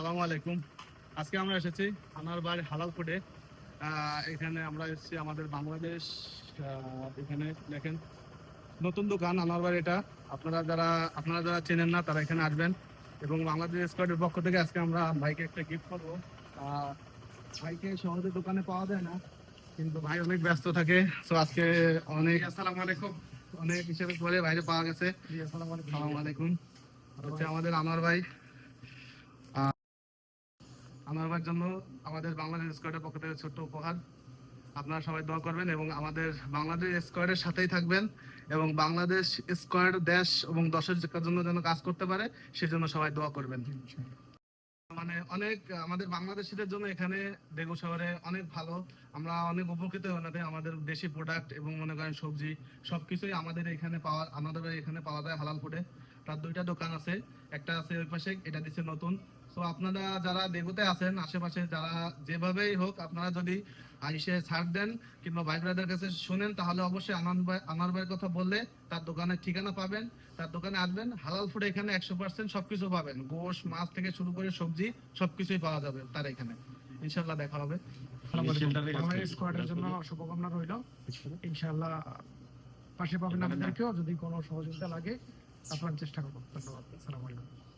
সালামু আলাইকুম। আজকে আমরা এসেছি আনার বাড়ি হালাল ফুডে। এখানে আমরা এসেছি আমাদের বাংলাদেশ এখানে দেখেন নতুন দোকান আনার বাড়ি এটা। আপনারা যারা আপনারা যারা চেনেন না তারা এখানে আসবেন। এবং বাংলাদেশ স্কোয়াডের পক্ষ থেকে আজকে আমরা ভাইকে একটা গিফট করব। ভাইকে সহজে দোকানে পাওয়া যায় না কিন্তু ভাই অনেক ব্যস্ত থাকে। সো আজকে অনেক আসসালামু আলাইকুম। অনেক হিসেবে করে বাইরে পাওয়া গেছে। আসসালামু আলাইকুম। হচ্ছে আমাদের আনোয়ার ভাই। আনোয়ার ভাইয়ের জন্য আমাদের বাংলাদেশ স্কোয়াডের পক্ষ থেকে ছোট্ট উপহার। আপনারা সবাই দোয়া করবেন এবং আমাদের বাংলাদেশ স্কোয়াডের সাথেই থাকবেন এবং বাংলাদেশ স্কোয়াড দেশ এবং দশের জন্য যেন কাজ করতে পারে, সেজন্য সবাই দোয়া করবেন। মানে অনেক, আমাদের বাংলাদেশিদের জন্য এখানে বেগু শহরে অনেক ভালো। আমরা অনেক উপকৃত হতে আমাদের দেশি প্রোডাক্ট এবং মনে করেন সবজি, সবকিছুই আমাদের এখানে পাওয়া, আমাদের এখানে পাওয়া যায় হালাল ফুডে। তার দুইটা দোকান আছে। একটা আছে ওই পাশে এটা দিচ্ছে নতুন। তো আপনারা যারা বেগুতে আছেন আশেপাশে যারা যেভাবেই হোক আপনারা যদি আইসে ছাড় দেন কিংবা ভাই ব্রাদার কাছে শুনেন তাহলে অবশ্যই আনন্দ ভাই আনার ভাইয়ের কথা বললে তার দোকানের ঠিকানা পাবেন তার দোকানে আসবেন। হালাল ফুড এখানে একশো পার্সেন্ট সবকিছু পাবেন। গোশ মাছ থেকে শুরু করে সবজি সবকিছুই পাওয়া যাবে তার এখানে। ইনশাল্লাহ দেখা হবে। স্কোয়াডের জন্য শুভকামনা রইল। ইনশাআল্লাহ পাশে পাবেন আপনাদেরকেও যদি কোনো সহযোগিতা লাগে। আপনার চেষ্টা করব। ধন্যবাদ। আসসালামু আলাইকুম।